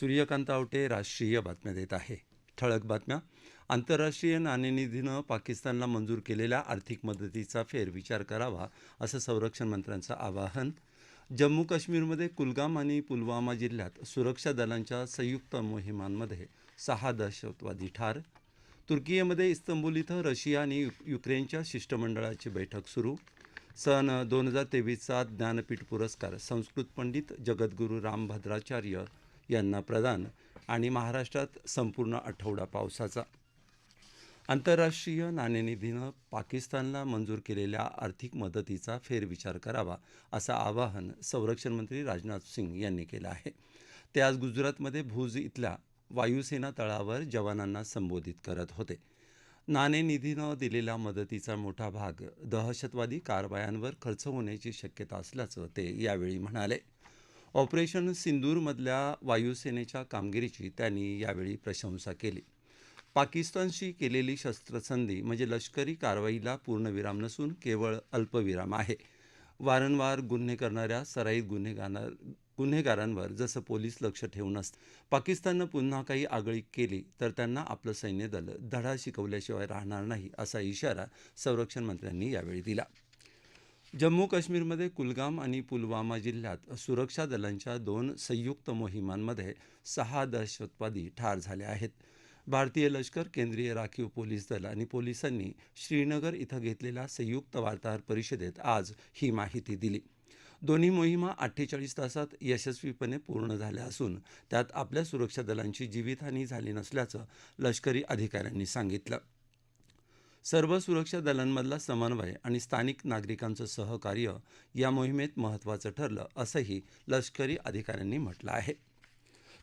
सूर्यकांत आवटे राष्ट्रीय बातम्या देत आहे. ठळक बातम्या. आंतरराष्ट्रीय नाणेनिधीनं पाकिस्तानला मंजूर केलेल्या आर्थिक मदतीचा फेरविचार करावा असं संरक्षण मंत्र्यांचं आवाहन. जम्मू काश्मीरमध्ये कुलगाम आणि पुलवामा जिल्ह्यात सुरक्षा दलांच्या संयुक्त मोहिमांमध्ये सहा दहशतवादी ठार. तुर्कीमध्ये इस्तंबूल इथं रशिया आणि युक्रेनच्या शिष्टमंडळाची बैठक सुरू. सन दोन हजार तेवीसचा ज्ञानपीठ पुरस्कार संस्कृत पंडित जगद्गुरू रामभद्राचार्य यांना प्रदान आणि महाराष्ट्रात संपूर्ण आठवडा पावसाचा. आंतरराष्ट्रीय नाणेनिधीनं पाकिस्तानला मंजूर केलेल्या आर्थिक मदतीचा फेरविचार करावा असं आवाहन संरक्षण मंत्री राजनाथ सिंग यांनी केलं आहे. ते आज गुजरातमध्ये भुज इथल्या वायुसेना तळावर जवानांना संबोधित करत होते. नाणेनिधीनं दिलेल्या मदतीचा मोठा भाग दहशतवादी कारवायांवर खर्च होण्याची शक्यता असल्याचं ते यावेळी म्हणाले. ऑपरेशन सिंदूरमधल्या वायुसेनेच्या कामगिरीची त्यांनी यावेळी प्रशंसा केली. पाकिस्तानशी केलेली शस्त्रसंधी म्हणजे लष्करी कारवाईला पूर्णविराम नसून केवळ अल्पविराम आहे. वारंवार गुन्हे करणाऱ्या सराईत गुन्हेगार गुन्हेगारांवर जसं पोलीस लक्ष ठेवून असतं पाकिस्ताननं पुन्हा काही आगळीक केली तर त्यांना आपलं सैन्यदल धडा शिकवल्याशिवाय राहणार नाही असा इशारा संरक्षण मंत्र्यांनी यावेळी दिला. जम्मू काश्मीरमध्ये कुलगाम आणि पुलवामा जिल्ह्यात सुरक्षा दलांच्या दोन संयुक्त मोहिमांमध्ये सहा दहशतवादी ठार झाले आहेत. भारतीय लष्कर केंद्रीय राखीव पोलीस दल आणि पोलिसांनी श्रीनगर इथं घेतलेल्या संयुक्त वार्ताहर परिषदेत आज ही माहिती दिली. दोन्ही मोहिमा अठ्ठेचाळीस तासात यशस्वीपणे पूर्ण झाल्या असून त्यात आपल्या सुरक्षा दलांची जीवितहानी झाली नसल्याचं लष्करी अधिकाऱ्यांनी सांगितलं. सर्व सुरक्षा दलांमधला समन्वय आणि स्थानिक नागरिकांचं सहकार्य या मोहिमेत महत्त्वाचं ठरलं असंही लष्करी अधिकाऱ्यांनी म्हटलं आहे.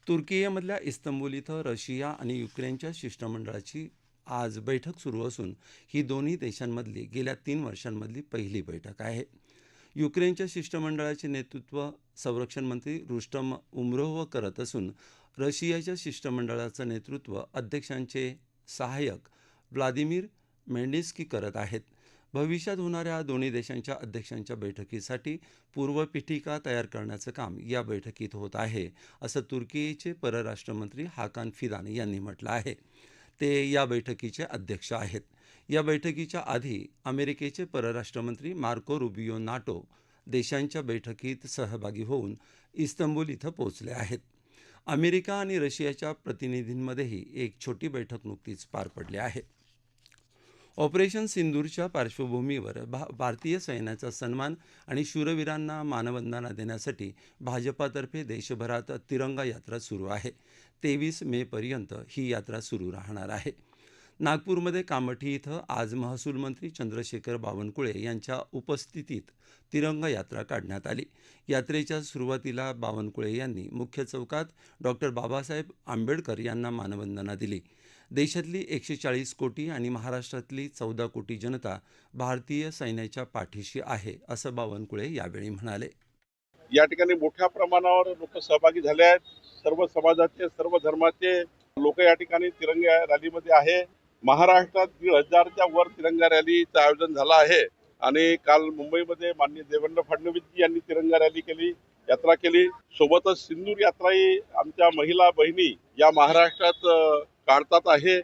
तुर्कीयमधल्या इस्तंबूल इथं रशिया आणि युक्रेनच्या शिष्टमंडळाची आज बैठक सुरू असून ही दोन्ही देशांमधली गेल्या तीन वर्षांमधली पहिली बैठक आहे. युक्रेनच्या शिष्टमंडळाचे नेतृत्व संरक्षण मंत्री रुस्टम उमरोह करत असून रशियाच्या शिष्टमंडळाचं नेतृत्व अध्यक्षांचे सहाय्यक व्लादिमीर मेंडिस्की करत आहेत. भविष्यात होणाऱ्या दोन्ही देशांच्या अध्यक्षांच्या बैठकीसाठी पूर्वपीठिका तयार करण्याचं काम या बैठकीत होत आहे असं तुर्कीचे परराष्ट्रमंत्री हाकान फिदान यांनी म्हटलं आहे. ते या बैठकीचे अध्यक्ष आहेत. या बैठकीच्या आधी अमेरिकेचे परराष्ट्रमंत्री मार्को रुबियो नाटो देशांच्या बैठकीत सहभागी होऊन इस्तंबूल इथं पोहोचले आहेत. अमेरिका आणि रशियाच्या प्रतिनिधींमध्येही एक छोटी बैठक नुकतीच पार पडली आहे. ऑपरेशन सिंदूरच्या पार्श्वभूमीवर भा भारतीय सैन्याचा सन्मान आणि शूरवीरांना मानवंदना देण्यासाठी भाजपातर्फे देशभरात तिरंगा यात्रा सुरू आहे. तेवीस मेपर्यंत ही यात्रा सुरू राहणार आहे. नागपूरमध्ये कामठी इथं आज महसूल मंत्री चंद्रशेखर बावनकुळे यांच्या उपस्थितीत तिरंगा यात्रा काढण्यात आली. यात्रेच्या सुरुवातीला बावनकुळे यांनी मुख्य चौकात डॉक्टर बाबासाहेब आंबेडकर यांना मानवंदना दिली. देशातली एकशे चाळीस कोटी आणि महाराष्ट्रातली चौदा कोटी जनता भारतीय सैन्याच्या पाठीशी आहे असं बावनकुळे यावेळी म्हणाले. या ठिकाणी मोठ्या प्रमाणावर लोक सहभागी झाले आहेत. सर्व समाजाचे सर्व धर्माचे लोक या ठिकाणी तिरंगा रॅलीमध्ये आहे. महाराष्ट्रात दीड हजारच्या वर तिरंगा रॅलीचं आयोजन झालं आहे. आणि काल मुंबईमध्ये माननीय देवेंद्र फडणवीस यांनी तिरंगा रॅली केली यात्रा केली. सोबतच सिंदूर यात्राही आमच्या महिला बहिणी या महाराष्ट्रात काढतात आहे.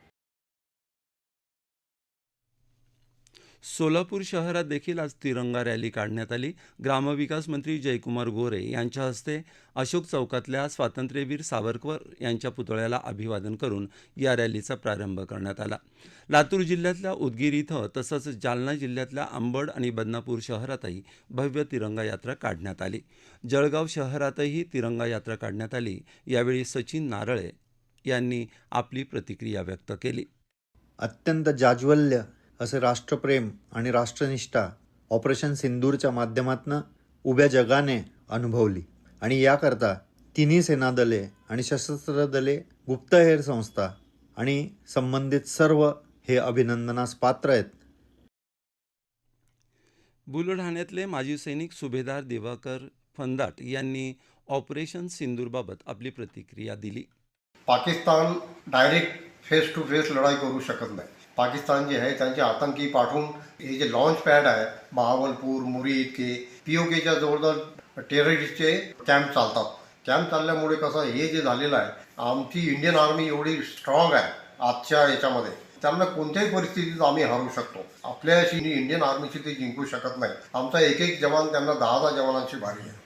सोलापूर शहरात देखील आज तिरंगा रॅली काढण्यात आली. ग्रामविकास मंत्री जयकुमार गोरे यांच्या हस्ते अशोक चौकातल्या स्वातंत्र्यवीर सावरकर यांच्या पुतळ्याला अभिवादन करून या रॅलीचा प्रारंभ करण्यात आला. लातूर जिल्ह्यातल्या उदगीर इथं तसंच जालना जिल्ह्यातल्या अंबड आणि बदनापूर शहरातही भव्य तिरंगा यात्रा काढण्यात आली. जळगाव शहरातही तिरंगा यात्रा काढण्यात आली. यावेळी सचिन नारळे यांनी आपली प्रतिक्रिया व्यक्त केली. अत्यंत जाज्वल्य असे राष्ट्रप्रेम आणि राष्ट्रनिष्ठा ऑपरेशन सिंदूरच्या माध्यमातनं उभ्या जगाने अनुभवली. आणि याकरता तिन्ही सेनादले आणि सशस्त्र दले गुप्तहेर संस्था आणि संबंधित सर्व हे अभिनंदनास पात्र आहेत. बुलढाण्यातले माजी सैनिक सुभेदार दिवाकर फंदाट यांनी ऑपरेशन सिंदूरबाबत आपली प्रतिक्रिया दिली. Pakistan direct face to face लढाई करू शकत नाही. पाकिस्तान जे आहे त्यांचे आतंकी पाठवून हे जे लॉन्च पॅड आहे महाबलपूर मुरी इतके पी ओ केच्या जवळजवळ टेररिस्टचे कॅम्प चालतात. कॅम्प चालल्यामुळे कसं हे जे झालेलं आहे आमची इंडियन आर्मी एवढी स्ट्रॉंग आहे आजच्या याच्यामध्ये. त्यांना कोणत्याही परिस्थितीत आम्ही हरू शकतो. आपल्याशी इंडियन आर्मीची ते जिंकू शकत नाही. आमचा एक एक जवान त्यांना दहा दहा जवानांची भारी आहे.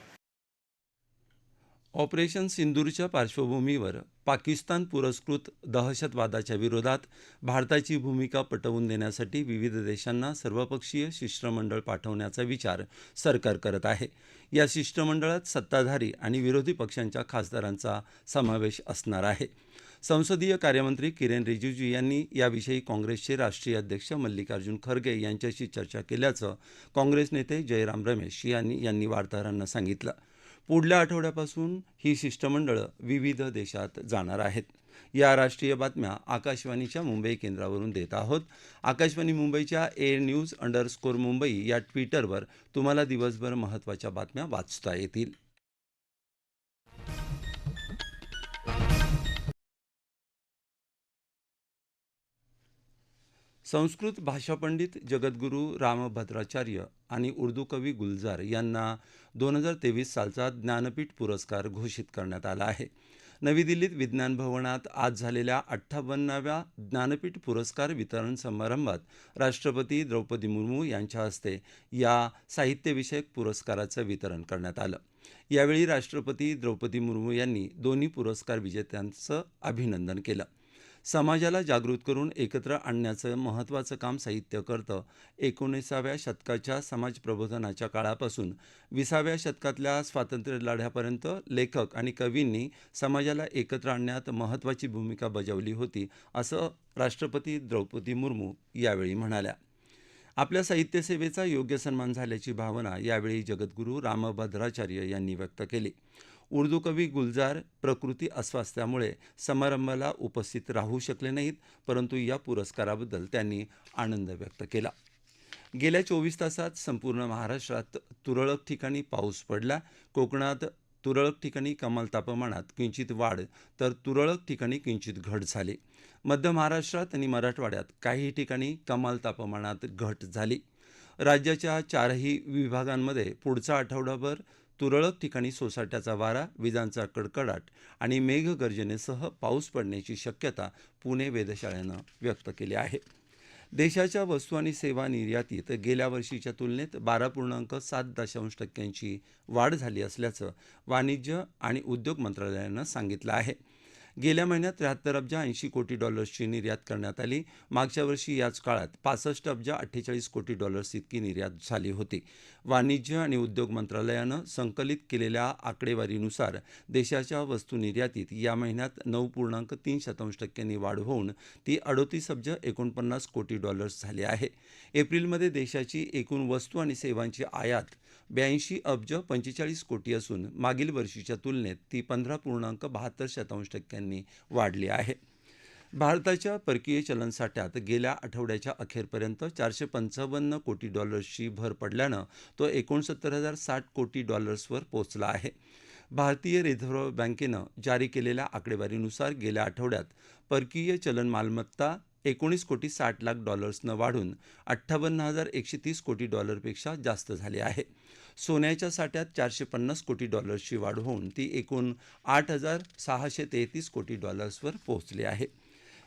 ऑपरेशन सिंदूरच्या पार्श्वभूमीवर पाकिस्तान पुरस्कृत दहशतवादाच्या विरोधात भारताची भूमिका पटवून देण्यासाठी विविध देशांना सर्वपक्षीय शिष्टमंडळ पाठवण्याचा विचार सरकार करत आहे. या शिष्टमंडळात सत्ताधारी आणि विरोधी पक्षांच्या खासदारांचा समावेश असणार आहे. संसदीय कार्यमंत्री किरेन रिजिजू यांनी याविषयी काँग्रेसचे राष्ट्रीय अध्यक्ष मल्लिकार्जुन खरगे यांच्याशी चर्चा केल्याचं काँग्रेस नेते जयराम रमेश यांनी यांनी वार्ताहरांना सांगितलं. पुढल्या आठवड्यापासून ही शिष्टमंडळं विविध देशात जाणार आहेत. या राष्ट्रीय बातम्या आकाशवाणीच्या मुंबई केंद्रावरून देत आहोत. आकाशवाणी मुंबईच्या एअर न्यूज अंडरस्कोर मुंबई या ट्विटरवर तुम्हाला दिवसभर महत्त्वाच्या बातम्या वाचता येतील. संस्कृत भाषापंडित जगद्गुरु जगद्गुरू रामभद्राचार्य आणि उर्दू कवी गुलजार यांना दोन हजार तेवीस सालचा ज्ञानपीठ पुरस्कार घोषित करण्यात आला आहे. नवी दिल्लीत विज्ञान भवनात आज झालेल्या अठ्ठावन्नाव्या ज्ञानपीठ पुरस्कार वितरण समारंभात राष्ट्रपती द्रौपदी मुर्मू यांच्या हस्ते या साहित्यविषयक पुरस्काराचं वितरण करण्यात आलं. यावेळी राष्ट्रपती द्रौपदी मुर्मू यांनी दोन्ही पुरस्कार विजेत्यांचं अभिनंदन केलं. समाजाला जागृत करून एकत्र आणण्याचं महत्त्वाचं काम साहित्य करतं. एकोणीसाव्या शतकाच्या समाज प्रबोधनाच्या काळापासून विसाव्या शतकातल्या स्वातंत्र्य लढ्यापर्यंत लेखक आणि कवींनी समाजाला एकत्र आणण्यात महत्त्वाची भूमिका बजावली होती असं राष्ट्रपती द्रौपदी मुर्मू यावेळी म्हणाल्या. आपल्या साहित्यसेवेचा योग्य सन्मान झाल्याची भावना यावेळी जगद्गुरू रामभद्राचार्य यांनी व्यक्त केली. उर्दू कवी गुलजार प्रकृती अस्वास्थ्यामुळे समारंभाला उपस्थित राहू शकले नाहीत परंतु या पुरस्काराबद्दल त्यांनी आनंद व्यक्त केला. गेल्या चोवीस तासात संपूर्ण महाराष्ट्रात तुरळक ठिकाणी पाऊस पडला. कोकणात तुरळक ठिकाणी कमाल तापमानात किंचित वाढ तर तुरळक ठिकाणी किंचित घट झाली. मध्य महाराष्ट्रात आणि मराठवाड्यात काही ठिकाणी कमाल तापमानात घट झाली. राज्याच्या चारही विभागांमध्ये पुढचा आठवडाभर तुरळक ठिकाणी सोसाट्याचा वारा विजांचा कडकडाट आणि मेघगर्जनेसह पाऊस पडण्याची शक्यता पुणे वेधशाळेनं व्यक्त केली आहे. देशाच्या वस्तू आणि सेवा निर्यातीत गेल्या वर्षीच्या तुलनेत बारा पूर्णांक सात दशांश टक्क्यांची वाढ झाली असल्याचं वाणिज्य आणि उद्योग मंत्रालयानं सांगितलं आहे. गेल्या महिन्यात त्र्याहत्तर अब्ज ऐंशी कोटी डॉलर्सची निर्यात करण्यात आली. मागच्या वर्षी याच काळात पासष्ट अब्ज अठ्ठेचाळीस कोटी डॉलर्स इतकी निर्यात झाली होती. वाणिज्य आणि उद्योग मंत्रालयानं संकलित केलेल्या आकडेवारीनुसार देशाच्या वस्तू निर्यातीत या महिन्यात नऊ पूर्णांक तीन शतांश टक्क्यांनी वाढ होऊन ती अडोतीस अब्ज एकोणपन्नास कोटी डॉलर्स झाली आहे. एप्रिलमध्ये देशाची एकूण वस्तू आणि सेवांची आयात ब्याऐंशी अब्ज पंचेचाळीस कोटी असून मागील वर्षीच्या तुलनेत ती पंधरा पूर्णांक बहात्तर शतांश टक्क्यांनी वाढली आहे. भारताच्या परकीय चलनसाठ्यात गेल्या आठवड्याच्या अखेरपर्यंत चारशे पंचावन्न कोटी डॉलर्सची भर पडल्यानं तो एकोणसत्तर हजार साठ कोटी डॉलर्सवर पोचला आहे. भारतीय रिझर्व्ह बँकेनं जारी केलेल्या आकडेवारीनुसार गेल्या आठवड्यात परकीय चलन मालमत्ता एकोणीस कोटी साठ लाख डॉलर्सनं वाढून अठ्ठावन्न हजार एकशे तीस कोटी डॉलरपेक्षा जास्त झाले आहे. सोन्याच्या साठ्यात चारशे पन्नास कोटी डॉलर्सची वाढ होऊन ती एकूण आठ हजार सहाशे तेहतीस कोटी डॉलर्सवर पोहोचली आहे.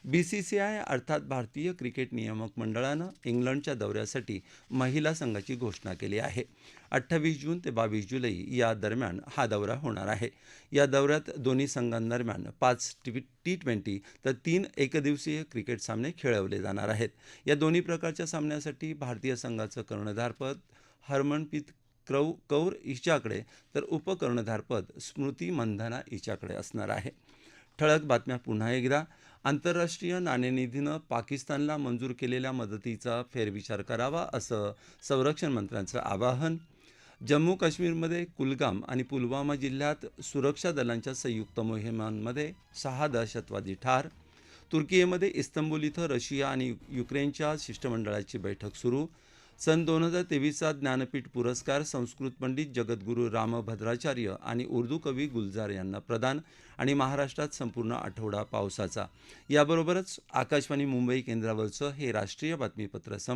बी सी सी आय अर्थात भारतीय क्रिकेट नियामक मंडळानं इंग्लंडच्या दौऱ्यासाठी महिला संघाची घोषणा केली आहे. अठ्ठावीस जून ते बावीस जुलै या दरम्यान हा दौरा होणार आहे. या दौऱ्यात दोन्ही संघांदरम्यान पाच टी टी ट्वेंटी तर तीन एकदिवसीय क्रिकेट सामने खेळवले जाणार आहेत. या दोन्ही प्रकारच्या सामन्यासाठी भारतीय संघाचं कर्णधारपद हरमनप्रीत क्रौ कौर हिच्याकडे तर उपकर्णधारपद स्मृती मंधना हिच्याकडे असणार आहे. ठळक बातम्या पुन्हा एकदा. आंतरराष्ट्रीय नाणेनिधीनं पाकिस्तानला मंजूर केलेल्या मदतीचा फेरविचार करावा असं संरक्षण मंत्र्यांचं आवाहन. जम्मू काश्मीरमध्ये कुलगाम आणि पुलवामा जिल्ह्यात सुरक्षा दलांच्या संयुक्त मोहिमांमध्ये सहा दहशतवादी ठार. तुर्कीमध्ये इस्तंबूल इथं रशिया आणि युक्रेनच्या शिष्टमंडळाची बैठक सुरू. सन दोन हजार तेवीसचा ज्ञानपीठ पुरस्कार संस्कृत पंडित जगद्गुरू रामभद्राचार्य आणि उर्दू कवी गुलजार यांना प्रदान आणि महाराष्ट्रात संपूर्ण आठवडा पावसाचा. याबरोबरच आकाशवाणी मुंबई केंद्रावरचं हे राष्ट्रीय बातमीपत्र संप